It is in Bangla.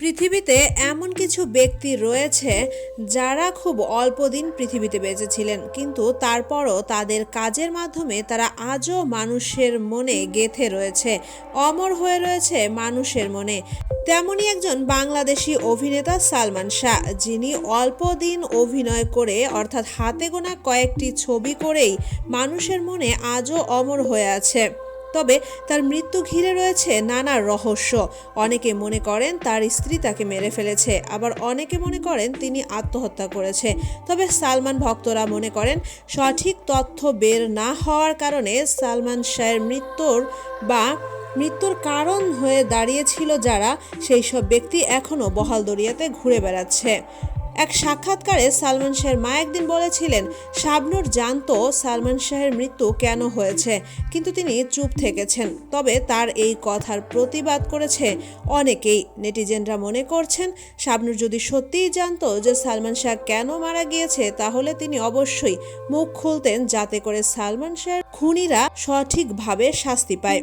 পৃথিবীতে এমন কিছু ব্যক্তি রয়েছে যারা খুব অল্প দিন পৃথিবীতে বেঁচেছিলেন, কিন্তু তারপরও তাদের কাজের মাধ্যমে তারা আজও মানুষের মনে গেথে রয়েছে, অমর হয়ে রয়েছে মানুষের মনে। তেমনই একজন বাংলাদেশি অভিনেতা সালমান শাহ, যিনি অল্প দিন অভিনয় করে, অর্থাৎ হাতে গোনা কয়েকটি ছবি করেই মানুষের মনে আজও অমর হয়ে আছে। তবে তার মৃত্যু ঘিরে রয়েছে নানা রহস্য। অনেকে মনে করেন তার স্ত্রী তাকে মেরে ফেলেছে, আবার অনেকে মনে করেন তিনি আত্মহত্যা করেছে। তবে সালমান ভক্তরা মনে করেন সঠিক তথ্য বের না হওয়ার কারণে সালমান শাহের মৃত্যুর বা মৃত্যুর কারণ হয়ে দাঁড়িয়েছিল যারা, সেই সব ব্যক্তি এখনও বহাল দরিয়াতে ঘুরে বেড়াচ্ছে। এক সাক্ষাৎকারে সালমান শাহের মা একদিন বলেছিলেন, শাবনুর জানতো সালমান শাহের মৃত্যু কেন হয়েছে, কিন্তু তিনি চুপ থেকেছেন। তবে তার এই কথার প্রতিবাদ করেছে অনেকেই। নেটিজেনরা মনে করছেন, শাবনুর যদি সত্যিই জানতো যে সালমান শাহ কেন মারা গিয়েছে, তাহলে তিনি অবশ্যই মুখ খুলতেন যাতে করে সালমান শাহের খুনিরা সঠিকভাবে শাস্তি পায়।